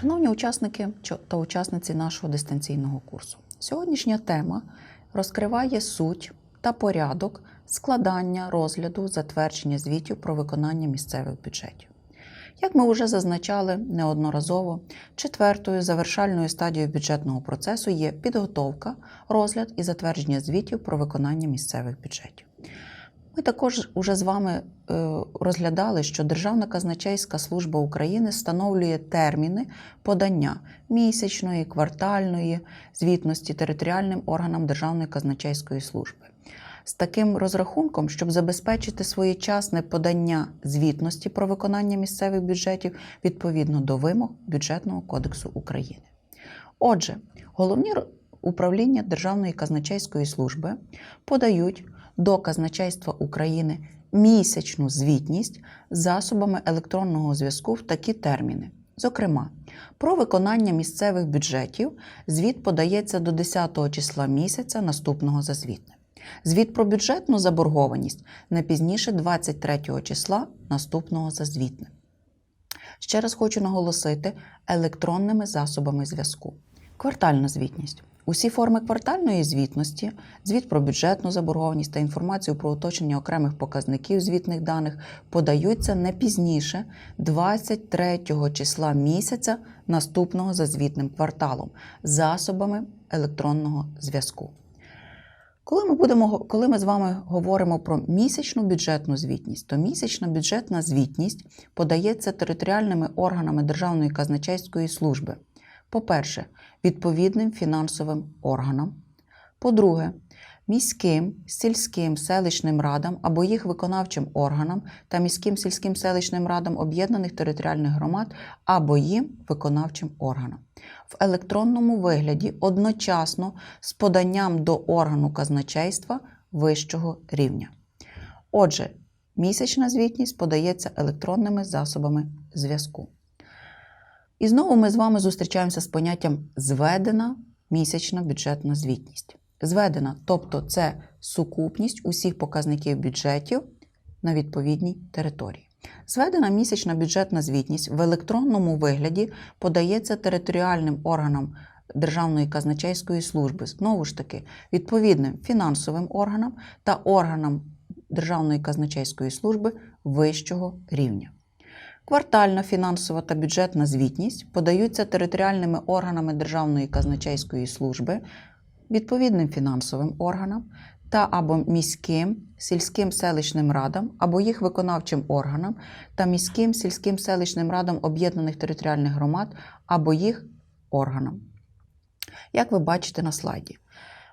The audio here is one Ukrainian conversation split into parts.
Шановні учасники та учасниці нашого дистанційного курсу, сьогоднішня тема розкриває суть та порядок складання, розгляду, затвердження звітів про виконання місцевих бюджетів. Як ми вже зазначали неодноразово, четвертою завершальною стадією бюджетного процесу є підготовка, розгляд і затвердження звітів про виконання місцевих бюджетів. Ми також уже з вами е, розглядали, що Державна казначейська служба України встановлює терміни подання місячної, квартальної звітності територіальним органам Державної казначейської служби. З таким розрахунком, щоб забезпечити своєчасне подання звітності про виконання місцевих бюджетів відповідно до вимог Бюджетного кодексу України. Отже, головні управління Державної казначейської служби подають до казначейства України місячну звітність засобами електронного зв'язку в такі терміни. Зокрема, про виконання місцевих бюджетів звіт подається до 10 числа місяця наступного за звітним. Звіт про бюджетну заборгованість не пізніше 23 числа наступного за звітним. Ще раз хочу наголосити електронними засобами зв'язку. Квартальна звітність. Усі форми квартальної звітності, звіт про бюджетну заборгованість та інформацію про уточнення окремих показників звітних даних подаються не пізніше 23 числа місяця наступного за звітним кварталом засобами електронного зв'язку. Коли ми, будемо, коли ми з вами говоримо про місячну бюджетну звітність, то місячна бюджетна звітність подається територіальними органами Державної казначейської служби. По-перше, відповідним фінансовим органам. По-друге, міським, сільським, селищним радам або їх виконавчим органам та міським сільським селищним радам об'єднаних територіальних громад або їм виконавчим органам в електронному вигляді одночасно з поданням до органу казначейства вищого рівня. Отже, місячна звітність подається електронними засобами зв'язку. І знову ми з вами зустрічаємося з поняттям зведена місячна бюджетна звітність. Зведена, тобто це сукупність усіх показників бюджетів на відповідній території. Зведена місячна бюджетна звітність в електронному вигляді подається територіальним органам Державної казначейської служби, знову ж таки, відповідним фінансовим органам та органам Державної казначейської служби вищого рівня. Квартальна фінансова та бюджетна звітність подаються територіальними органами Державної казначейської служби, відповідним фінансовим органам та або міським, сільським селищним радам, або їх виконавчим органам та міським, сільським селищним радам об'єднаних територіальних громад або їх органам. Як ви бачите на слайді,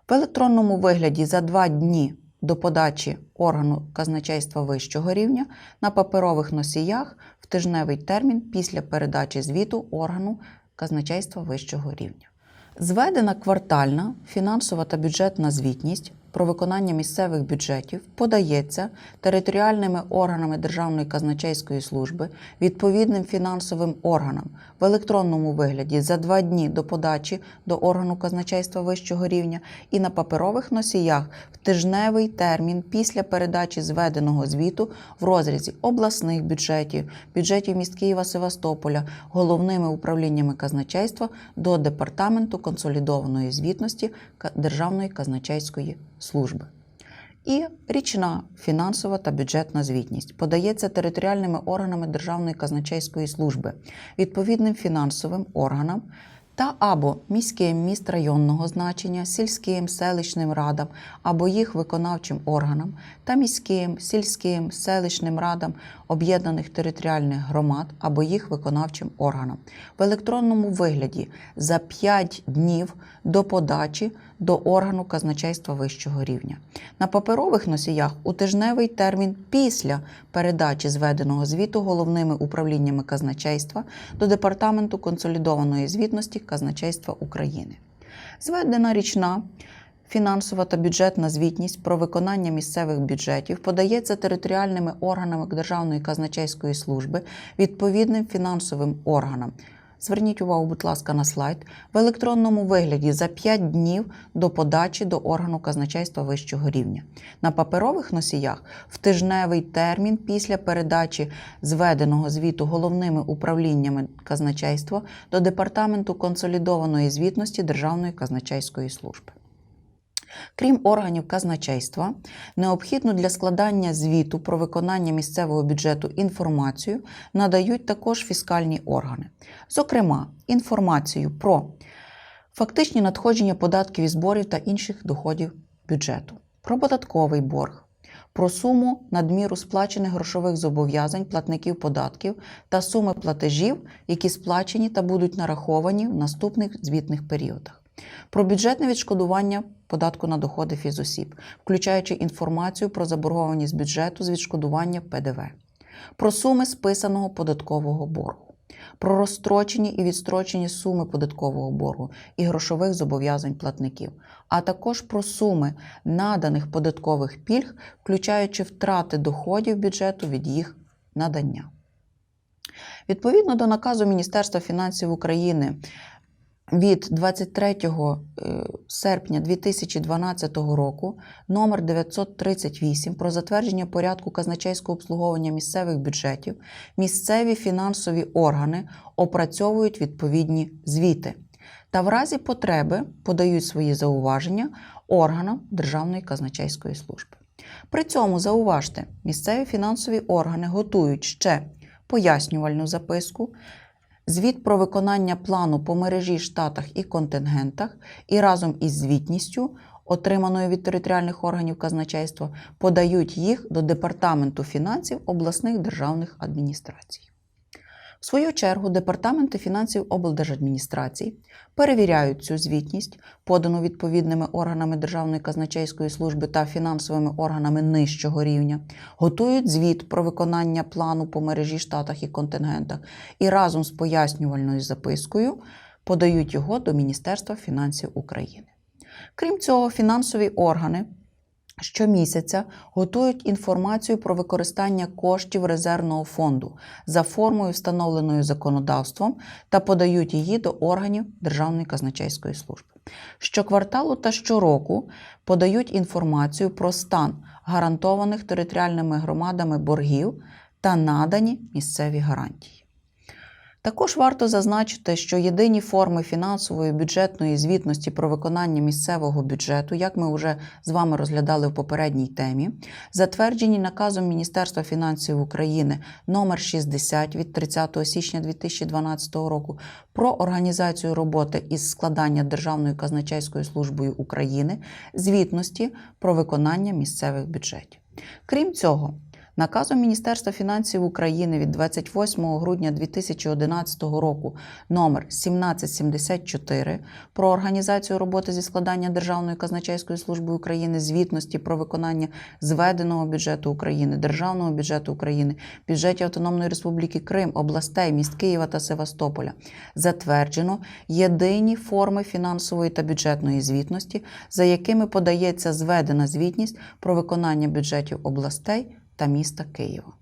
в електронному вигляді за два дні до подачі органу казначейства вищого рівня на паперових носіях тижневий термін після передачі звіту органу казначейства вищого рівня. Зведена квартальна фінансова та бюджетна звітність про виконання місцевих бюджетів подається територіальними органами Державної казначейської служби відповідним фінансовим органам в електронному вигляді за два дні до подачі до органу казначейства вищого рівня і на паперових носіях в тижневий термін після передачі зведеного звіту в розрізі обласних бюджетів, бюджетів міст Києва Севастополя, головними управліннями казначейства до департаменту консолідованої звітності Державної казначейської служби. І річна фінансова та бюджетна звітність подається територіальними органами Державної казначейської служби, відповідним фінансовим органам та або міським міст районного значення, сільським, селищним радам або їх виконавчим органам та міським, сільським, селищним радам об'єднаних територіальних громад або їх виконавчим органам. В електронному вигляді за 5 днів до подачі до органу казначейства вищого рівня. На паперових носіях у тижневий термін після передачі зведеного звіту головними управліннями казначейства до Департаменту консолідованої звітності казначейства України. Зведена річна фінансова та бюджетна звітність про виконання місцевих бюджетів подається територіальними органами Державної казначейської служби відповідним фінансовим органам зверніть увагу, будь ласка, на слайд, в електронному вигляді за 5 днів до подачі до органу казначейства вищого рівня. На паперових носіях в тижневий термін після передачі зведеного звіту головними управліннями казначейства до Департаменту консолідованої звітності Державної казначейської служби. Крім органів казначейства, необхідну для складання звіту про виконання місцевого бюджету інформацію надають також фіскальні органи. Зокрема, інформацію про фактичні надходження податків і зборів та інших доходів бюджету, про податковий борг, про суму надміру сплачених грошових зобов'язань платників податків та суми платежів, які сплачені та будуть нараховані в наступних звітних періодах. Про бюджетне відшкодування податку на доходи фізосіб, включаючи інформацію про заборгованість бюджету з відшкодування ПДВ, про суми списаного податкового боргу, про розстрочені і відстрочені суми податкового боргу і грошових зобов'язань платників, а також про суми наданих податкових пільг, включаючи втрати доходів бюджету від їх надання. Відповідно до наказу Міністерства фінансів України від 23 е, серпня 2012 року номер 938 про затвердження порядку казначейського обслуговування місцевих бюджетів, місцеві фінансові органи опрацьовують відповідні звіти та в разі потреби подають свої зауваження органам Державної казначейської служби. При цьому зауважте, місцеві фінансові органи готують ще пояснювальну записку, звіт про виконання плану по мережі, штатах і контингентах і разом із звітністю, отриманою від територіальних органів казначейства, подають їх до Департаменту фінансів обласних державних адміністрацій. В свою чергу департаменти фінансів облдержадміністрацій перевіряють цю звітність, подану відповідними органами Державної казначейської служби та фінансовими органами нижчого рівня, готують звіт про виконання плану по мережі штатах і контингентах і разом з пояснювальною запискою подають його до Міністерства фінансів України. Крім цього, фінансові органи Щомісяця готують інформацію про використання коштів резервного фонду за формою, встановленою законодавством, та подають її до органів Державної казначейської служби. Щокварталу та щороку подають інформацію про стан гарантованих територіальними громадами боргів та надані місцеві гарантії. Також варто зазначити, що єдині форми фінансової бюджетної звітності про виконання місцевого бюджету, як ми вже з вами розглядали в попередній темі, затверджені наказом Міністерства фінансів України номер 60 від 30 січня 2012 року про організацію роботи із складання Державною казначейською службою України звітності про виконання місцевих бюджетів. Крім цього, Наказом Міністерства фінансів України від 28 грудня 2011 року номер 1774 про організацію роботи зі складання Державної казначейської служби України звітності про виконання зведеного бюджету України, Державного бюджету України, бюджетів Автономної Республіки Крим, областей, міст Києва та Севастополя. Затверджено єдині форми фінансової та бюджетної звітності, за якими подається зведена звітність про виконання бюджетів областей та міста Києва.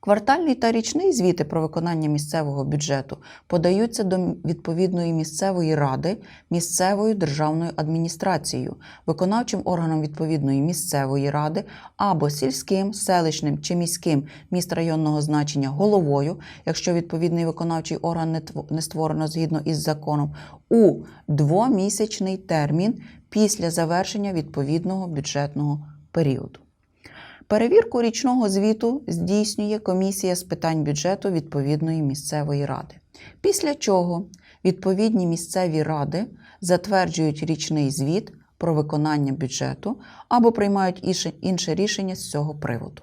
Квартальний та річний звіти про виконання місцевого бюджету подаються до відповідної місцевої ради місцевою державною адміністрацією, виконавчим органом відповідної місцевої ради або сільським, селищним чи міським міст районного значення головою, якщо відповідний виконавчий орган не створено згідно із законом, у двомісячний термін після завершення відповідного бюджетного періоду. Перевірку річного звіту здійснює комісія з питань бюджету відповідної місцевої ради. Після чого відповідні місцеві ради затверджують річний звіт про виконання бюджету або приймають інше рішення з цього приводу.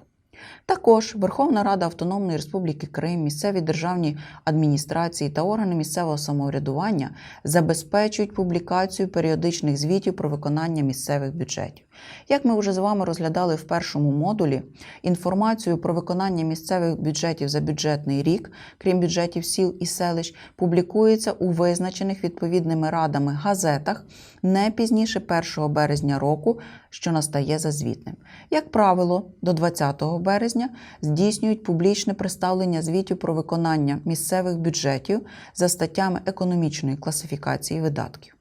Також Верховна Рада Автономної Республіки Крим, місцеві державні адміністрації та органи місцевого самоврядування забезпечують публікацію періодичних звітів про виконання місцевих бюджетів. Як ми вже з вами розглядали в першому модулі, інформацію про виконання місцевих бюджетів за бюджетний рік, крім бюджетів сіл і селищ, публікується у визначених відповідними радами газетах не пізніше 1 березня року, що настає за звітним. Як правило, до 20 березня здійснюють публічне представлення звітів про виконання місцевих бюджетів за статтями економічної класифікації видатків.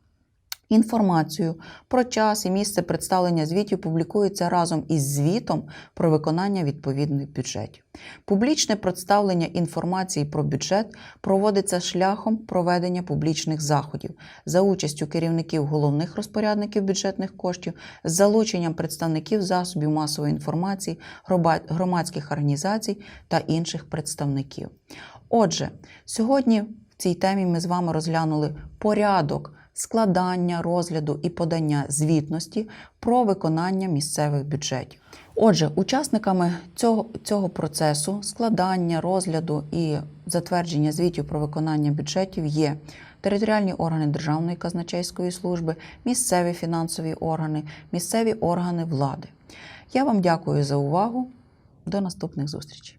Інформацію про час і місце представлення звітів публікується разом із звітом про виконання відповідних бюджетів. Публічне представлення інформації про бюджет проводиться шляхом проведення публічних заходів за участю керівників головних розпорядників бюджетних коштів з залученням представників засобів масової інформації, громадських організацій та інших представників. Отже, сьогодні в цій темі ми з вами розглянули порядок складання, розгляду і подання звітності про виконання місцевих бюджетів. Отже, учасниками цього, цього процесу складання, розгляду і затвердження звітів про виконання бюджетів є територіальні органи Державної казначейської служби, місцеві фінансові органи, місцеві органи влади. Я вам дякую за увагу. До наступних зустрічей.